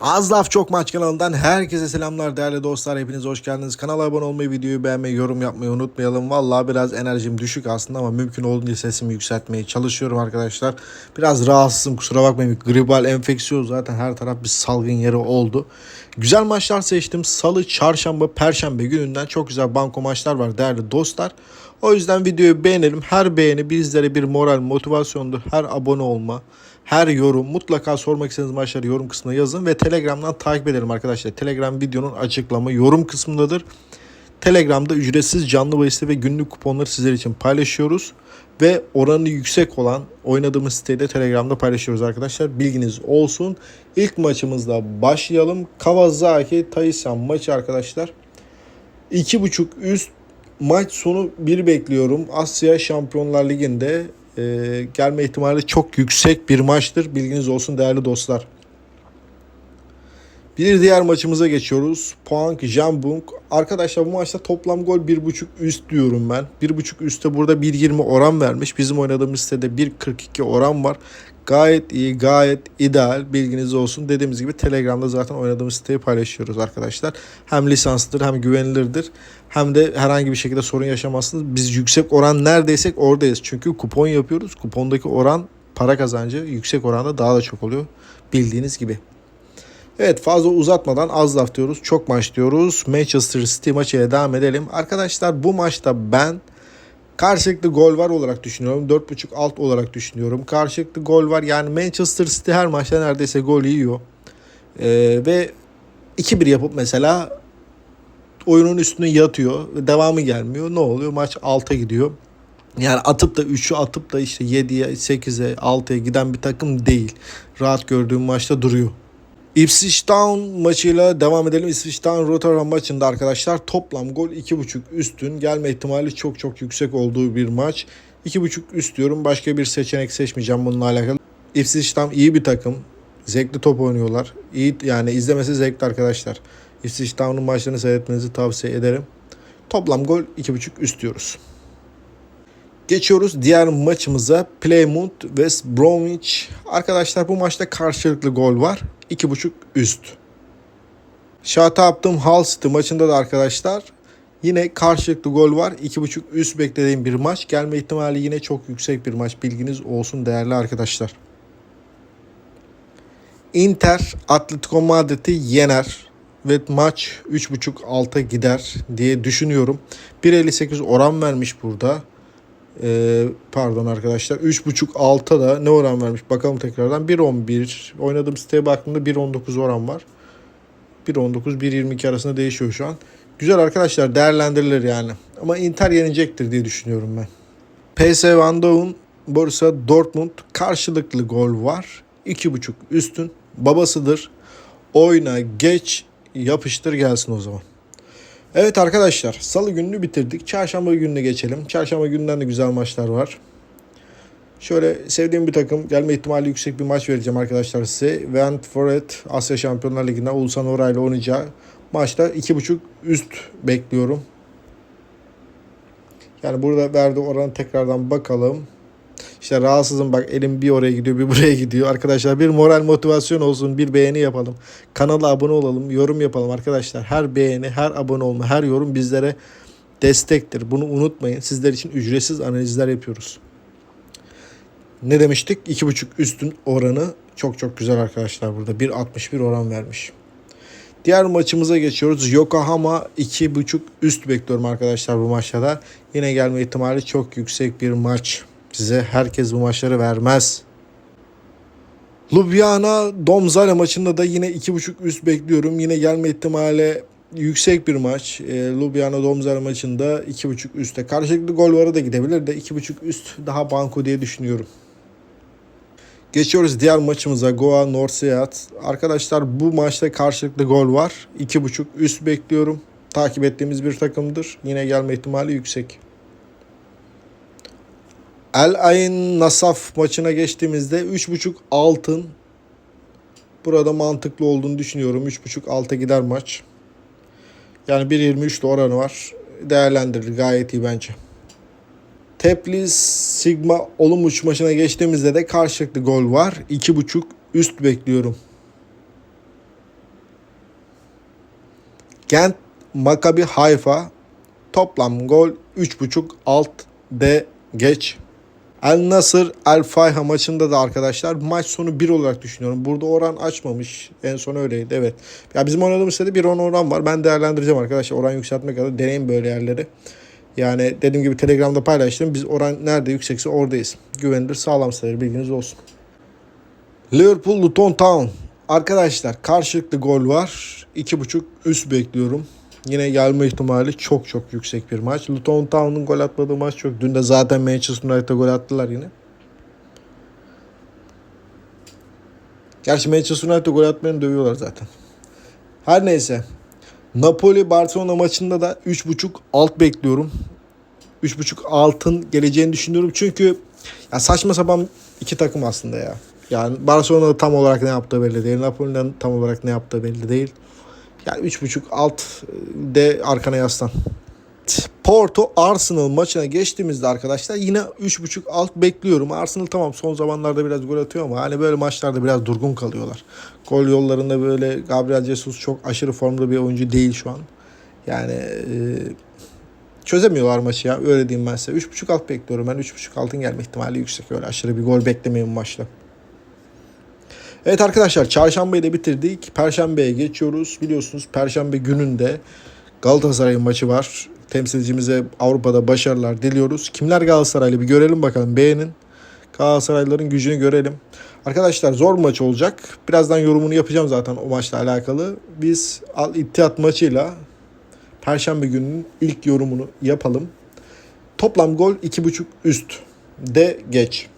Az Laf Çok Maç kanalından herkese selamlar değerli dostlar. Hepiniz hoş geldiniz. Kanala abone olmayı, videoyu beğenmeyi, yorum yapmayı unutmayalım. Vallahi biraz enerjim düşük aslında ama mümkün olduğunca sesimi yükseltmeye çalışıyorum arkadaşlar. Biraz rahatsızım kusura bakmayın. Gribal enfeksiyon zaten her taraf bir salgın yeri oldu. Güzel maçlar seçtim. Salı, çarşamba, perşembe gününden çok güzel banko maçlar var değerli dostlar. O yüzden videoyu beğenelim. Her beğeni bizlere bir moral, motivasyondur. Her abone olma, her yorum mutlaka sormak istediğiniz maçları yorum kısmına yazın ve Telegram'dan takip edelim arkadaşlar. Telegram videonun açıklama yorum kısmındadır. Telegram'da ücretsiz canlı bahisi ve günlük kuponları sizler için paylaşıyoruz. Ve oranı yüksek olan oynadığımız siteyi de Telegram'da paylaşıyoruz arkadaşlar. Bilginiz olsun. İlk maçımızla başlayalım. Kawasaki Taysan maçı arkadaşlar. 2.5 üst maç sonu 1 bekliyorum. Asya Şampiyonlar Ligi'nde e, gelme ihtimali çok yüksek bir maçtır. Bilginiz olsun değerli dostlar. Bir diğer maçımıza geçiyoruz. Puank Jambung. Arkadaşlar bu maçta toplam gol 1.5 üst diyorum ben. 1.5 üstte burada 1.20 oran vermiş. Bizim oynadığımız sitede 1.42 oran var. Gayet iyi, gayet ideal. Bilginiz olsun. Dediğimiz gibi Telegram'da zaten oynadığımız siteyi paylaşıyoruz arkadaşlar. Hem lisanslıdır hem güvenilirdir. Hem de herhangi bir şekilde sorun yaşamazsınız. Biz yüksek oran neredeysek oradayız. Çünkü kupon yapıyoruz. Kupondaki oran para kazancı yüksek oranda daha da çok oluyor. Bildiğiniz gibi. Evet fazla uzatmadan az laf diyoruz. Çok maç diyoruz. Manchester City maçıyla devam edelim. Arkadaşlar bu maçta ben karşılıklı gol var olarak düşünüyorum. 4.5 alt olarak düşünüyorum. Karşılıklı gol var. Yani Manchester City her maçta neredeyse gol yiyor. Ee, ve 2-1 yapıp mesela oyunun üstüne yatıyor. Devamı gelmiyor. Ne oluyor? Maç 6'a gidiyor. Yani atıp da 3'ü atıp da işte 7'ye, 8'e, 6'ya giden bir takım değil. Rahat gördüğüm maçta duruyor. Ipswich Town maçıyla devam edelim. Ipswich Town Rotterdam maçında arkadaşlar toplam gol 2.5 üstün gelme ihtimali çok çok yüksek olduğu bir maç. 2.5 üst diyorum. Başka bir seçenek seçmeyeceğim bununla alakalı. Ipswich Town iyi bir takım. Zevkli top oynuyorlar. İyi yani izlemesi zevkli arkadaşlar. Ipswich Town'un maçlarını seyretmenizi tavsiye ederim. Toplam gol 2.5 üst diyoruz. Geçiyoruz diğer maçımıza Plymouth West Bromwich. Arkadaşlar bu maçta karşılıklı gol var. 2.5 üst. Southampton Hull City maçında da arkadaşlar yine karşılıklı gol var. 2.5 üst beklediğim bir maç. Gelme ihtimali yine çok yüksek bir maç. Bilginiz olsun değerli arkadaşlar. Inter Atletico Madrid'i yener ve maç 3.5 alta gider diye düşünüyorum. 1.58 oran vermiş burada. Ee, pardon arkadaşlar 3.5 alta da ne oran vermiş? Bakalım tekrardan. 1.11 oynadığım siteye baktığımda 1.19 oran var. 1.19 1.22 arasında değişiyor şu an. Güzel arkadaşlar değerlendirilir yani. Ama Inter yenecektir diye düşünüyorum ben. PSV Eindhoven Borussia Dortmund karşılıklı gol var. 2.5 üstün babasıdır. Oyna geç yapıştır gelsin o zaman Evet arkadaşlar salı gününü bitirdik. Çarşamba gününe geçelim. Çarşamba gününden de güzel maçlar var. Şöyle sevdiğim bir takım gelme ihtimali yüksek bir maç vereceğim arkadaşlar size. Ventforet Asya Şampiyonlar Ligi'nde Ulsan Oray ile oynayacağı maçta 2.5 üst bekliyorum. Yani burada verdiği oranı tekrardan bakalım. İşte rahatsızım bak elim bir oraya gidiyor bir buraya gidiyor. Arkadaşlar bir moral motivasyon olsun bir beğeni yapalım. Kanala abone olalım yorum yapalım arkadaşlar. Her beğeni her abone olma her yorum bizlere destektir. Bunu unutmayın. Sizler için ücretsiz analizler yapıyoruz. Ne demiştik? 2.5 üstün oranı çok çok güzel arkadaşlar burada. 1.61 oran vermiş. Diğer maçımıza geçiyoruz. Yokohama 2.5 üst bekliyorum arkadaşlar bu maçta da. Yine gelme ihtimali çok yüksek bir maç. Size herkes bu maçları vermez. Ljubljana Domzale maçında da yine 2.5 üst bekliyorum. Yine gelme ihtimali yüksek bir maç. E, Ljubljana Domzale maçında 2.5 üstte. Karşılıklı gol varı da gidebilir de 2.5 üst daha banko diye düşünüyorum. Geçiyoruz diğer maçımıza Goa Norseat. Arkadaşlar bu maçta karşılıklı gol var. 2.5 üst bekliyorum. Takip ettiğimiz bir takımdır. Yine gelme ihtimali yüksek. El Ayn Nasaf maçına geçtiğimizde 3.5 altın burada mantıklı olduğunu düşünüyorum. 3.5 alta gider maç. Yani 1.23'de oranı var. Değerlendirilir gayet iyi bence. Tepliz Sigma Olumuç maçına geçtiğimizde de karşılıklı gol var. 2.5 üst bekliyorum. Gent Maccabi Haifa toplam gol 3.5 alt de geç. El Nasır El Fayha maçında da arkadaşlar maç sonu 1 olarak düşünüyorum. Burada oran açmamış. En son öyleydi evet. Ya bizim oynadığımız sitede bir on oran var. Ben değerlendireceğim arkadaşlar. Oran yükseltmek adına deneyin böyle yerleri. Yani dediğim gibi Telegram'da paylaştım. Biz oran nerede yüksekse oradayız. Güvenilir sağlam sayılır bilginiz olsun. Liverpool Luton Town. Arkadaşlar karşılıklı gol var. 2.5 üst bekliyorum. Yine gelme ihtimali çok çok yüksek bir maç. Luton Town'un gol atmadığı maç çok. Dün de zaten Manchester United'a gol attılar yine. Gerçi Manchester United'a gol atmayanı dövüyorlar zaten. Her neyse. Napoli Barcelona maçında da 3.5 alt bekliyorum. 3.5 altın geleceğini düşünüyorum. Çünkü ya saçma sapan iki takım aslında ya. Yani Barcelona'da tam olarak ne yaptığı belli değil. Napoli'den tam olarak ne yaptığı belli değil. Yani 3.5 alt de arkana yaslan. Porto Arsenal maçına geçtiğimizde arkadaşlar yine 3.5 alt bekliyorum. Arsenal tamam son zamanlarda biraz gol atıyor ama hani böyle maçlarda biraz durgun kalıyorlar. Gol yollarında böyle Gabriel Jesus çok aşırı formda bir oyuncu değil şu an. Yani e, çözemiyorlar maçı ya öyle diyeyim ben size. 3.5 alt bekliyorum ben 3.5 altın gelme ihtimali yüksek öyle aşırı bir gol beklemeyin maçta. Evet arkadaşlar çarşambayı da bitirdik. Perşembeye geçiyoruz. Biliyorsunuz perşembe gününde Galatasaray'ın maçı var. Temsilcimize Avrupa'da başarılar diliyoruz. Kimler Galatasaraylı bir görelim bakalım beğenin. Galatasaraylıların gücünü görelim. Arkadaşlar zor bir maç olacak. Birazdan yorumunu yapacağım zaten o maçla alakalı. Biz Al İttihat maçıyla Perşembe gününün ilk yorumunu yapalım. Toplam gol 2.5 üst de geç.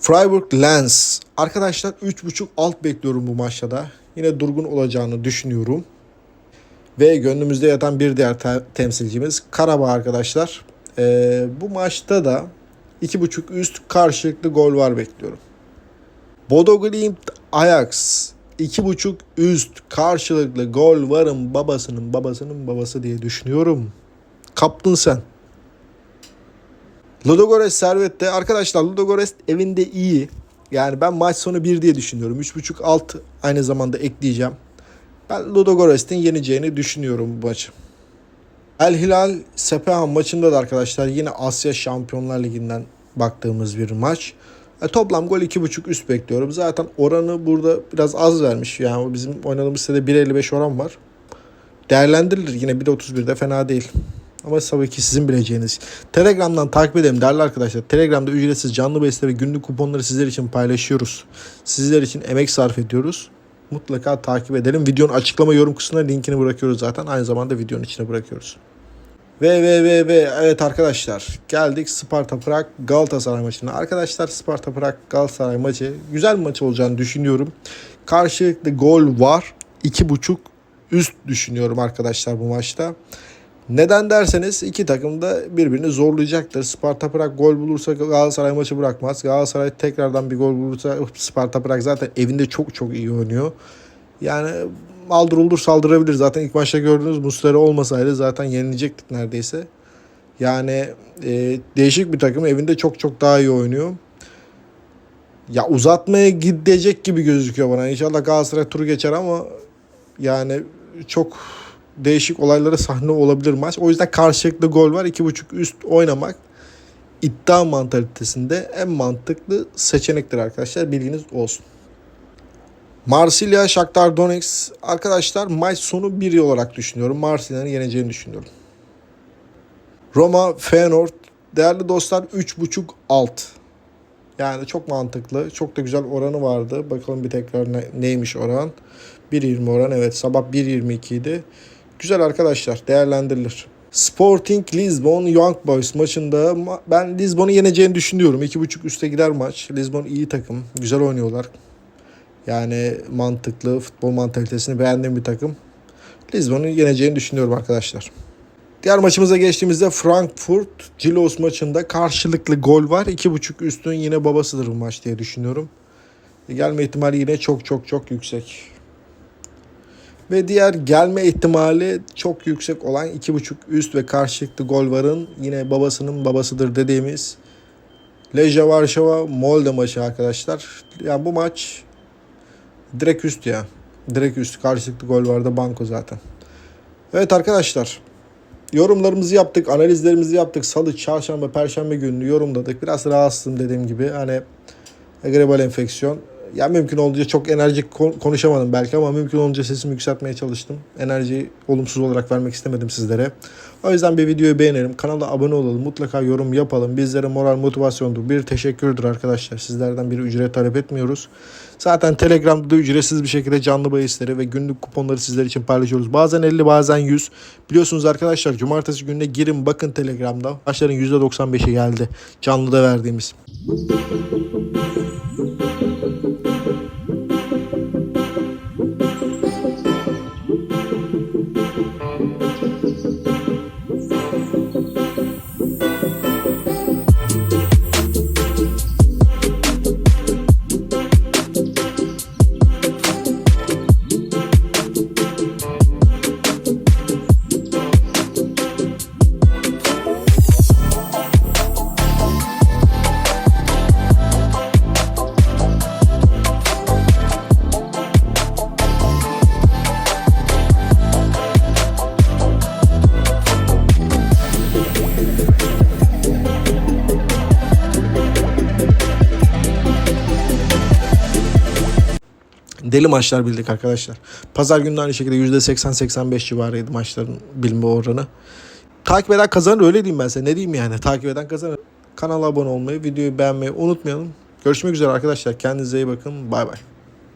Freiburg Lens. Arkadaşlar 3.5 alt bekliyorum bu maçta da. Yine durgun olacağını düşünüyorum. Ve gönlümüzde yatan bir diğer te- temsilcimiz Karabağ arkadaşlar. Ee, bu maçta da 2.5 üst karşılıklı gol var bekliyorum. Bodo Glimt Ajax 2.5 üst karşılıklı gol varım babasının babasının babası diye düşünüyorum. Kaptın sen. Ludogorets Servet'te arkadaşlar Ludogorets evinde iyi. Yani ben maç sonu 1 diye düşünüyorum. 3.5 alt aynı zamanda ekleyeceğim. Ben Ludogorets'in yeneceğini düşünüyorum bu maçı. El Hilal Sepahan maçında da arkadaşlar yine Asya Şampiyonlar Ligi'nden baktığımız bir maç. E, toplam gol 2.5 üst bekliyorum. Zaten oranı burada biraz az vermiş. Yani bizim oynadığımız sitede 1.55 oran var. Değerlendirilir yine 1.31'de fena değil. Ama tabii ki sizin bileceğiniz. Telegram'dan takip edelim değerli arkadaşlar. Telegram'da ücretsiz canlı besle ve günlük kuponları sizler için paylaşıyoruz. Sizler için emek sarf ediyoruz. Mutlaka takip edelim. Videonun açıklama yorum kısmına linkini bırakıyoruz zaten. Aynı zamanda videonun içine bırakıyoruz. Ve ve ve ve evet arkadaşlar geldik Sparta Prag Galatasaray maçına. Arkadaşlar Sparta Prag Galatasaray maçı güzel bir maç olacağını düşünüyorum. Karşılıklı gol var. 2.5 üst düşünüyorum arkadaşlar bu maçta. Neden derseniz iki takım da birbirini zorlayacaktır. Sparta Prag gol bulursa Galatasaray maçı bırakmaz. Galatasaray tekrardan bir gol bulursa Sparta Prag zaten evinde çok çok iyi oynuyor. Yani maldır olur saldırabilir. Zaten ilk maçta gördüğünüz Muslera olmasaydı zaten yenilecektik neredeyse. Yani e, değişik bir takım evinde çok çok daha iyi oynuyor. Ya uzatmaya gidecek gibi gözüküyor bana. İnşallah Galatasaray turu geçer ama yani çok değişik olaylara sahne olabilir maç. O yüzden karşılıklı gol var. 2.5 üst oynamak iddia mantalitesinde en mantıklı seçenektir arkadaşlar. Bilginiz olsun. Marsilya Shakhtar Donetsk arkadaşlar maç sonu 1 olarak düşünüyorum. Marsilya'nın yeneceğini düşünüyorum. Roma Feyenoord değerli dostlar 3.5 alt. Yani çok mantıklı. Çok da güzel oranı vardı. Bakalım bir tekrar ne, neymiş oran. 1.20 oran evet sabah 1.22 idi. Güzel arkadaşlar değerlendirilir. Sporting Lisbon Young Boys maçında ben Lisbon'u yeneceğini düşünüyorum. 2.5 üste gider maç. Lisbon iyi takım. Güzel oynuyorlar. Yani mantıklı futbol mantalitesini beğendiğim bir takım. Lisbon'u yeneceğini düşünüyorum arkadaşlar. Diğer maçımıza geçtiğimizde Frankfurt Cilos maçında karşılıklı gol var. 2.5 üstün yine babasıdır bu maç diye düşünüyorum. Gelme ihtimali yine çok çok çok yüksek. Ve diğer gelme ihtimali çok yüksek olan 2.5 üst ve karşılıklı gol varın yine babasının babasıdır dediğimiz Lejia Varşova Molde maçı arkadaşlar. Yani bu maç direkt üst ya. Direkt üst. Karşılıklı gol vardı banko zaten. Evet arkadaşlar. Yorumlarımızı yaptık, analizlerimizi yaptık. Salı, çarşamba, perşembe gününü yorumladık. Biraz rahatsızım dediğim gibi. Hani gribal enfeksiyon. Ya mümkün olduğunca çok enerjik kon- konuşamadım belki ama mümkün olunca sesimi yükseltmeye çalıştım. Enerjiyi olumsuz olarak vermek istemedim sizlere. O yüzden bir videoyu beğenelim. Kanala abone olalım. Mutlaka yorum yapalım. Bizlere moral motivasyondur. Bir teşekkürdür arkadaşlar. Sizlerden bir ücret talep etmiyoruz. Zaten Telegram'da da ücretsiz bir şekilde canlı bahisleri ve günlük kuponları sizler için paylaşıyoruz. Bazen 50 bazen 100. Biliyorsunuz arkadaşlar cumartesi gününe girin bakın Telegram'da. Maçların %95'i geldi. Canlıda verdiğimiz. Deli maçlar bildik arkadaşlar. Pazar günü aynı şekilde %80-85 civarıydı maçların bilme oranı. Takip eden kazanır öyle diyeyim ben size. Ne diyeyim yani takip eden kazanır. Kanala abone olmayı, videoyu beğenmeyi unutmayalım. Görüşmek üzere arkadaşlar. Kendinize iyi bakın. Bay bay.